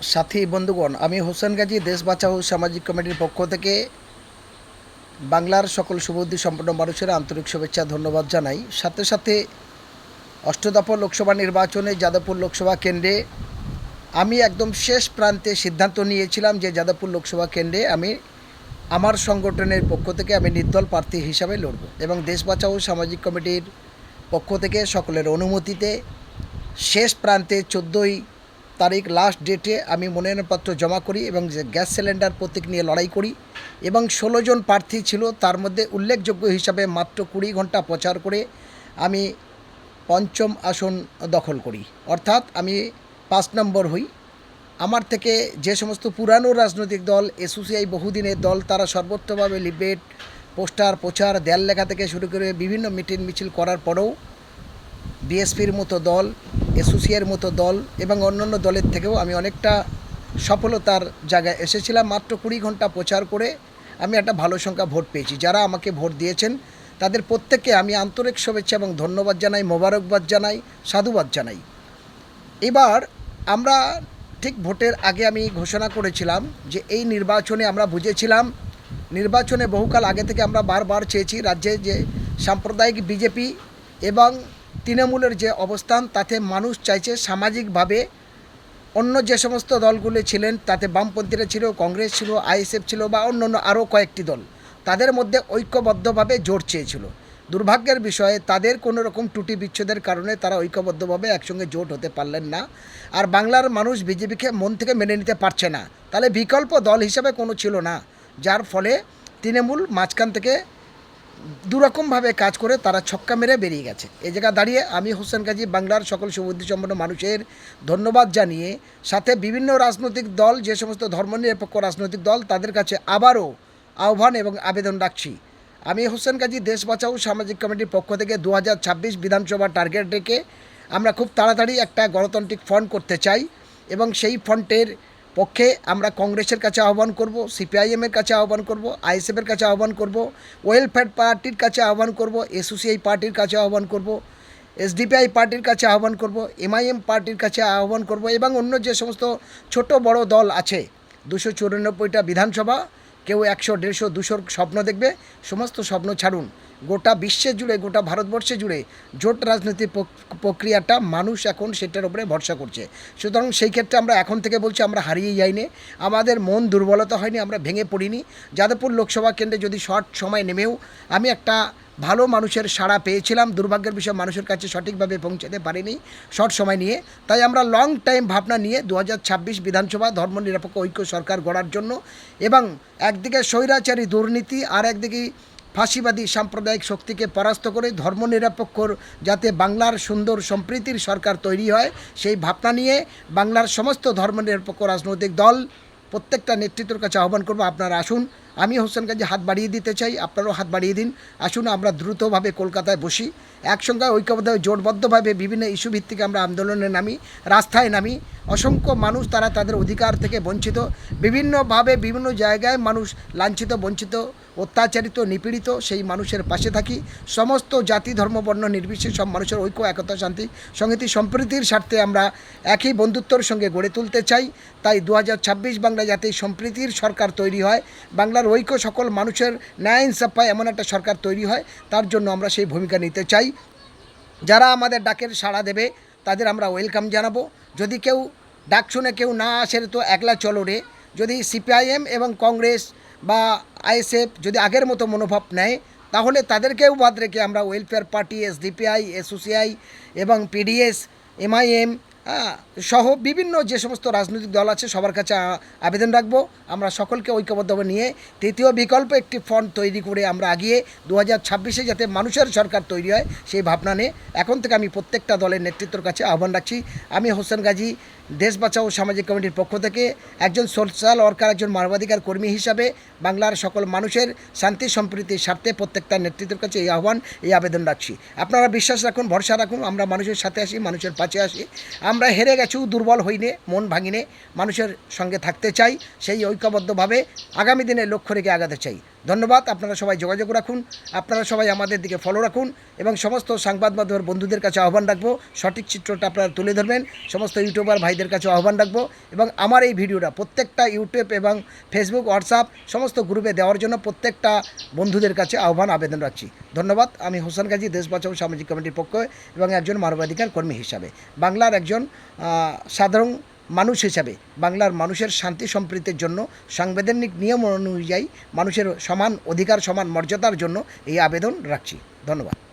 সাথী, বন্ধুগণ, আমি হোসেন গাজী, দেশ বাঁচাও সামাজিক কমিটির পক্ষ থেকে বাংলার সকল শুভবুদ্ধি সম্পন্ন মানুষের আন্তরিক শুভেচ্ছা, ধন্যবাদ জানাই। সাথে সাথে অষ্টদফ লোকসভা নির্বাচনে যাদবপুর লোকসভা কেন্দ্রে আমি একদম শেষ প্রান্তে সিদ্ধান্ত নিয়েছিলাম যে যাদবপুর লোকসভা কেন্দ্রে আমি আমার সংগঠনের পক্ষ থেকে আমি নির্দল প্রার্থী হিসাবে লড়ব এবং দেশ বাঁচাও সামাজিক কমিটির পক্ষ থেকে সকলের অনুমতিতে শেষ প্রান্তে চোদ্দোই তারিখ লাস্ট ডেটে আমি মনোনয়নপত্র জমা করি এবং যে গ্যাস সিলিন্ডার প্রতীক নিয়ে লড়াই করি এবং ষোলো জন প্রার্থী ছিল, তার মধ্যে উল্লেখযোগ্য হিসাবে মাত্র কুড়ি ঘণ্টা প্রচার করে আমি পঞ্চম আসন দখল করি। অর্থাৎ আমি পাঁচ নম্বর হই। আমার থেকে যে সমস্ত পুরানো রাজনৈতিক দল এসোসিআই বহুদিনের দল, তারা সর্বোচ্চভাবে লিবেট, পোস্টার, প্রচার, দেয়াল লেখা থেকে শুরু করে বিভিন্ন মিটিং মিছিল করার পরেও বিএসপির মতো দল এসোসিয়ের মতো দল এবং অন্যান্য দলের থেকেও আমি অনেকটা সফলতার জায়গায় এসেছিলাম। মাত্র কুড়ি ঘণ্টা প্রচার করে আমি একটা ভালো সংখ্যা ভোট পেয়েছি। যারা আমাকে ভোট দিয়েছেন, তাদের প্রত্যেককে আমি আন্তরিক শুভেচ্ছা এবং ধন্যবাদ জানাই, মোবারকবাদ জানাই, সাধুবাদ জানাই। এবার আমরা ঠিক ভোটের আগে আমি ঘোষণা করেছিলাম যে এই নির্বাচনে আমরা বুঝেছিলাম, নির্বাচনে বহুকাল আগে থেকে আমরা বারবার চেয়েছি রাজ্যে যে সাম্প্রদায়িক বিজেপি এবং তৃণমূলের যে অবস্থান, তাতে মানুষ চাইছে সামাজিকভাবে অন্য যে সমস্ত দলগুলো ছিলেন, তাতে বামপন্থীরা ছিল, কংগ্রেস ছিল, আইএসএফ ছিল বা অন্য অন্য আরও কয়েকটি দল, তাদের মধ্যে ঐক্যবদ্ধভাবে জোট চেয়েছিল। দুর্ভাগ্যের বিষয়ে তাদের কোনো রকম ত্রুটি বিচ্ছেদের কারণে তারা ঐক্যবদ্ধভাবে একসঙ্গে জোট হতে পারলেন না। আর বাংলার মানুষ বিজেপিকে মন থেকে মেনে নিতে পারছে না। তাহলে বিকল্প দল হিসাবে কোনো ছিল না। যার ফলে তৃণমূল মাঝখান থেকে দুরকমভাবে কাজ করে তারা ছক্কা মেরে বেরিয়ে গেছে। এই জায়গা দাঁড়িয়ে আমি হোসেন গাজী, বাংলার সকল সুবুদ্ধি সম্পন্ন মানুষের ধন্যবাদ জানিয়ে, সাথে বিভিন্ন রাজনৈতিক দল, যে সমস্ত ধর্মনিরপেক্ষ রাজনৈতিক দল, তাদের কাছে আবারও আহ্বান এবং আবেদন রাখছি। আমি হোসেন গাজী, দেশ বাঁচাও সামাজিক কমিটির পক্ষ থেকে দু বিধানসভা টার্গেট রেখে আমরা খুব তাড়াতাড়ি একটা গণতান্ত্রিক ফ্রন্ট করতে চাই এবং সেই ফ্রন্টের পক্ষে আমরা কংগ্রেসের কাছে আহ্বান করব সিপিআইএমের কাছে আহ্বান করব আইএসএফের কাছে আহ্বান করব, ওয়েলফেয়ার পার্টির কাছে আহ্বান করব এসোসিআই পার্টির কাছে আহ্বান করব, এসডিপিআই পার্টির কাছে আহ্বান করব, এমআইএম পার্টির কাছে আহ্বান করব এবং অন্য যে সমস্ত ছোট বড় দল আছে, দুশো চুরানব্বইটা বিধানসভা, কেউ একশো, দেড়শো, দুশোর স্বপ্ন দেখবে, সমস্ত স্বপ্ন ছাড়ুন। গোটা বিশ্বে জুড়ে, গোটা ভারতবর্ষে জুড়ে জোট রাজনীতির প্রক- প্রক্রিয়াটা মানুষ এখন সেটার উপরে ভরসা করছে। সুতরাং সেই ক্ষেত্রে আমরা এখন থেকে বলছি আমরা হারিয়ে যাইনি। আমাদের মন দুর্বলতা হয়নি, আমরা ভেঙে পড়িনি। যাদবপুর লোকসভা কেন্দ্রে যদি শর্ট সময় নেমেও আমি একটা ভালো মানুষের সাড়া পেয়েছিলাম, দুর্ভাগ্যের বিষয় মানুষের কাছে সঠিকভাবে পৌঁছাতে পারিনি শর্ট সময় নিয়ে। তাই আমরা লং টাইম ভাবনা নিয়ে দু হাজার ছাব্বিশ বিধানসভা ধর্মনিরপেক্ষ ঐক্য সরকার গড়ার জন্য এবং একদিকে স্বৈরাচারী দুর্নীতি আর একদিকে ফাঁসিবাদী সাম্প্রদায়িক শক্তিকে পরাস্ত করে ধর্মনিরপেক্ষর যাতে বাংলার সুন্দর সম্প্রীতির সরকার তৈরি হয়, সেই ভাবনা নিয়ে বাংলার সমস্ত ধর্মনিরপেক্ষ রাজনৈতিক দল প্রত্যেকটা নেতৃত্বের কাছে আহ্বান করব। আপনারা আসুন আমি হোসেন গাজী হাত বাড়িয়ে দিতে চাই, আপনারাও হাত বাড়িয়ে দিন। আসুন, আমরা দ্রুতভাবে কলকাতায় বসি। একসঙ্গে ঐক্যবদ্ধ, জোটবদ্ধভাবে বিভিন্ন ইস্যু ভিত্তিক আমরা আন্দোলনে নামি, রাস্তায় নামি। অসংখ্য মানুষ তারা তাদের অধিকার থেকে বঞ্চিত। বিভিন্নভাবে বিভিন্ন জায়গায় মানুষ লাঞ্ছিত, বঞ্চিত, অত্যাচারিত, নিপীড়িত, সেই মানুষের পাশে থাকি। সমস্ত জাতি, ধর্ম, বর্ণ নির্বিশেষে সব মানুষের ঐক্য, একতা, শান্তি, সংহতি, সম্প্রীতির স্বার্থে আমরা একই বন্ধুত্বর সঙ্গে গড়ে তুলতে চাই। তাই দু হাজার ছাব্বিশ বাংলা যাতে সম্প্রীতির সরকার তৈরি হয়। বাংলার ঐক্য সকল মানুষের ন্যায় ইনসাফ পায় এমন একটা সরকার তৈরি হয়, তার জন্য আমরা সেই ভূমিকা নিতে চাই। যারা আমাদের ডাকের সাড়া দেবে, তাদের আমরা ওয়েলকাম জানাব। যদি কেউ ডাক শুনে কেউ না আসে তো একলা চলো রে। যদি সিপিআইএম এবং কংগ্রেস বা আইএসএফ যদি আগের মতো মনোভাব নেয়, তাহলে তাদেরকেও বাদ রেখে আমরা ওয়েলফেয়ার পার্টি, এসডিপিআই, এসওসিআই এবং পিডিএস, এমআইএম সহ বিভিন্ন যে সমস্ত রাজনৈতিক দল আছে, সবার কাছে আবেদন রাখব। আমরা সকলকে ঐক্যবদ্ধভাবে নিয়ে তৃতীয় বিকল্প একটি ফন্ড তৈরি করে আমরা আগিয়ে দু হাজার ছাব্বিশে যাতে মানুষের সরকার তৈরি হয়, সেই ভাবনা নিয়ে এখন থেকে আমি প্রত্যেকটা দলের নেতৃত্বর কাছে আহ্বান রাখছি। আমি হোসেন গাজী, দেশ বাঁচাও সামাজিক কমিটির পক্ষ থেকে একজন সোশ্যাল ওয়ার্কার একজন মানবাধিকার কর্মী হিসাবে বাংলার সকল মানুষের শান্তি সম্প্রীতির স্বার্থে প্রত্যেকটা নেতৃত্বের কাছে এই আহ্বান, এই আবেদন রাখছি। আপনারা বিশ্বাস রাখুন, ভরসা রাখুন, আমরা মানুষের সাথে আসি, মানুষের পাশে আসি। আমরা হেরে গেছি, দুর্বল হইনে, মন ভাঙিনে মানুষের সঙ্গে থাকতে চাই, সেই ঐক্যবদ্ধভাবে আগামী দিনে লক্ষ্য রেখে আগাতে চাই। ধন্যবাদ। আপনারা সবাই যোগাযোগ রাখুন। আপনারা সবাই আমাদের দিকে ফলো রাখুন এবং সমস্ত সংবাদ মাধ্যমের বন্ধুদের কাছে আহ্বান রাখব। সঠিক চিত্রটা আপনারা তুলে ধরবেন। সমস্ত ইউটিউবার ভাইদের কাছে আহ্বান রাখব এবং আমার এই ভিডিওটা প্রত্যেকটা ইউটিউব এবং ফেসবুক হোয়াটসঅ্যাপ সমস্ত গ্রুপে দেওয়ার জন্য প্রত্যেকটা বন্ধুদের কাছে আহ্বান, আবেদন রাখছি। ধন্যবাদ। আমি হোসেন গাজী দেশ বাঁচাও সামাজিক কমিটির পক্ষ এবং একজন মানবাধিকার কর্মী হিসাবে। বাংলার একজন সাধারণ মানুষ হিসাবে, বাংলার মানুষের শান্তি সম্প্রীতির জন্য, সাংবিধানিক নিয়ম অনুযায়ী মানুষের সমান অধিকার, সমান মর্যাদার জন্য এই আবেদন রাখছি। ধন্যবাদ।